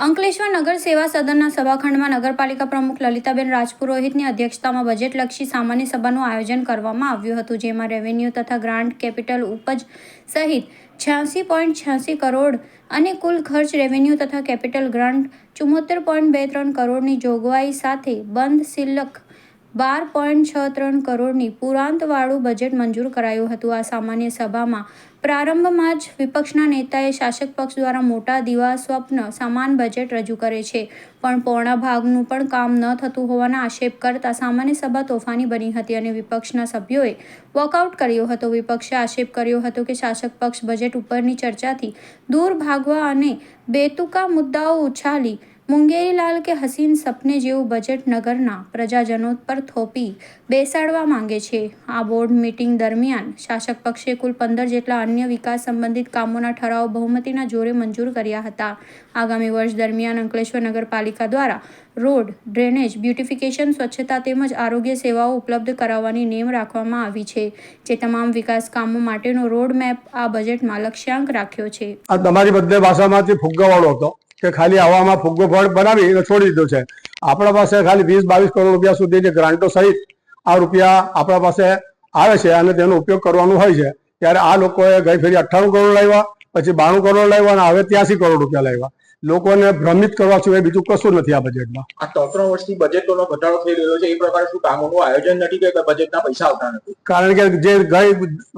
અંકલેશ્વર નગર સેવા સદનના સભાખંડમાં નગરપાલિકા પ્રમુખ લલિતાબેન રાજપુરોહિતની અધ્યક્ષતામાં બજેટલક્ષી સામાન્ય સભાનું આયોજન કરવામાં આવ્યું હતું, જેમાં રેવન્યુ તથા ગ્રાન્ટ કેપિટલ ઉપજ સહિત છ્યાસી પોઈન્ટ છ્યાસી કરોડ અને કુલ ખર્ચ રેવન્યુ તથા કેપિટલ ગ્રાન્ટ ચુમ્મોતેર પોઈન્ટ બે ત્રણ કરોડની જોગવાઈ સાથે બંધ સિલક બાર પોઈન્ટ છ ત્રણ કરોડની પુરાંતવાળું બજેટ મંજૂર કરાયું હતું. આ સામાન્ય સભામાં પ્રારંભમાં જ વિપક્ષના નેતાએ શાસક પક્ષ દ્વારા મોટા દિવા સ્વપ્ન સમાન બજેટ રજૂ કરે છે, પણ પોણા ભાગનું પણ કામ ન થતું હોવાના આક્ષેપ કરતા સામાન્ય સભા તોફાની બની હતી અને વિપક્ષના સભ્યોએ વોકઆઉટ કર્યો હતો. વિપક્ષે આક્ષેપ કર્યો હતો કે શાસક પક્ષ બજેટ ઉપરની ચર્ચાથી દૂર ભાગવા અને બેતુકા મુદ્દાઓ ઉછાલી મુંગેરીલાલ કે હસીન સપને જેવું બજેટ નગરના પ્રજાજનો પર થોપી બેસાડવા માંગે છે. આ બોર્ડ મીટિંગ દરમિયાન શાસક પક્ષે કુલ પંદર જેટલા અન્ય વિકાસ સંબંધિત કામોના ઠરાવ બહુમતીના જોરે મંજૂર કર્યા હતા. આગામી વર્ષ દરમિયાન અંકલેશ્વર નગરપાલિકા દ્વારા રોડ ડ્રેનેજ, બ્યુટિફિકેશન, સ્વચ્છતા તેમજ આરોગ્ય સેવાઓ ઉપલબ્ધ કરાવવાની નેમ રાખવામાં આવી છે, જે તમામ વિકાસ કામો માટેનો રોડ મેપ આ બજેટમાં લક્ષ્યાંક રાખ્યો છે. આ તમારી બધે ભાષામાંથી ફુગ્ગાવાળો હતો. કે ખાલી હવામાં ફુગ્ગો ફળ બનાવી અને છોડી દીધો છે. આપણા પાસે ખાલી વીસ બાવીસ કરોડ રૂપિયા સુધીની ગ્રાન્ટો સહિત આ રૂપિયા આપણા પાસે આવે છે અને તેનો ઉપયોગ કરવાનો હોય છે. ત્યારે આ લોકોએ ગઈ ફેરી અઠ્ઠાણું કરોડ લાવ્યા પછી બાણું કરોડ લાવ્યા અને હવે ત્યાસી કરોડ રૂપિયા લાવ્યા. લોકોને ભ્રમિત કરવા સિવાય બીજું કશું નથી આ બજેટમાં આ ત્રણ ત્રણ વર્ષથી બજેટનો ઘટાડો થઈ રહ્યો છે. એ પ્રકારે શું કામોનું આયોજન નથી કે બજેટના પૈસા આવતા નથી? કારણ કે જે ગઈ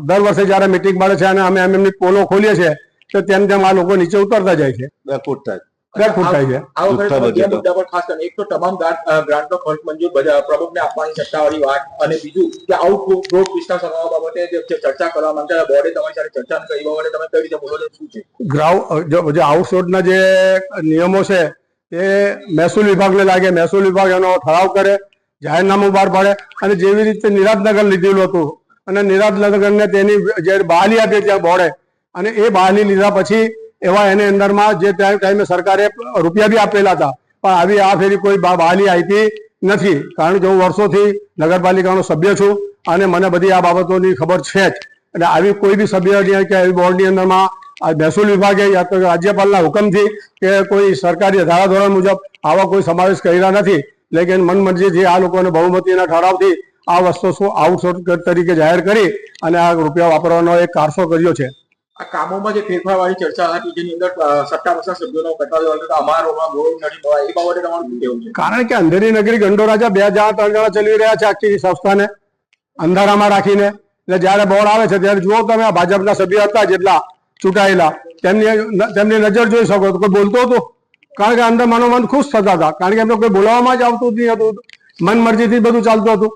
દર વર્ષે જયારે મિટિંગ મળે છે અને અમે એમ એમની પોલો ખોલીએ છીએ તો તેમ તેમ આ લોકો નીચે ઉતરતા જાય છે. બેફૂટ થાય થાય છે આ વખતે જુઠ્ઠા તમે બે બજેટો. મુદ્દા પર ખાસ કરીને. એક તો તમામ ગ્રાન્ટનો ખર્ચ મંજૂર પ્રમુખને આપવાની સત્તાવાળી વાત અને બીજું કે આઉટ રોડ વિસ્તાર સરવાળવા બાબતે જે જે ચર્ચા કરવા માંગતા હતા બોર્ડે તમારી સાથે ચર્ચા કરી એ બાબતે તમે કઈ રીતે બોલો શું છે? ગ્રાઉન્ડ જે- જે જે નિયમો છે એ મહેસૂલ વિભાગને લાગે. મહેસૂલ વિભાગ એનો ઠરાવ કરે જાહેરનામું બહાર પાડે અને જેવી રીતે નિરાજનગર લીધેલું હતું અને નિરાતનગરને તેની જે બહાલી આપી ત્યાં બોર્ડે અને એ બહાલી લીધા પછી એવા એની અંદરમાં જે ટાઈમ સરકારે રૂપિયા બી આપેલા હતા. પણ આવી આ ફેરી કોઈ બહાલી આપી નથી. કારણ કે હું વર્ષોથી નગરપાલિકાનો સભ્ય છું અને મને બધી આ બાબતોની ખબર છે જ. એટલે આવી કોઈ બી સભ્યની કે આવી બોર્ડની અંદરમાં મહેસૂલ વિભાગે યા તો રાજ્યપાલના હુકમથી કે કોઈ સરકારી ધારાધોરણ મુજબ આવા કોઈ સમાવેશ કર્યા નથી. લેકિન મનમરજીથી આ લોકોને બહુમતીના ઠરાવથી આ વસ્તુ શું આઉટસોર્સ તરીકે જાહેર કરી અને આ રૂપિયા વાપરવાનો એક કારસો કર્યો છે. આ કામોમાં જે ફેરફારવાળી ચર્ચા હતી, જેની અંદર સત્તાપક્ષના સભ્યોનો કટાવ્યો હતો, અમારોમાં ગોળ નથી એ બાબતે તમારું શું કહેવું છે? કારણ કે અંધેરી નગરી ગંડો રાજા બે જણા ત્રણ જણા ચલાવી રહ્યા છે આખી સંસ્થાને, અંધારામાં રાખીને. એટલે જ્યારે બોર્ડ આવે છે, ત્યારે જુઓ તમે ભાજપના સભ્ય હતા, જેટલા ચૂંટાયેલા, તેમની તેમની નજર જોઈ શકો તો કોઈ બોલતો હતો? કારણ કે અંદર મનોમન ખુશ થતા હતા. કારણ કે એમને કોઈ બોલાવવામાં જ આવતું જ નહીં હતું. મન મરજીથી બધું ચાલતું હતું.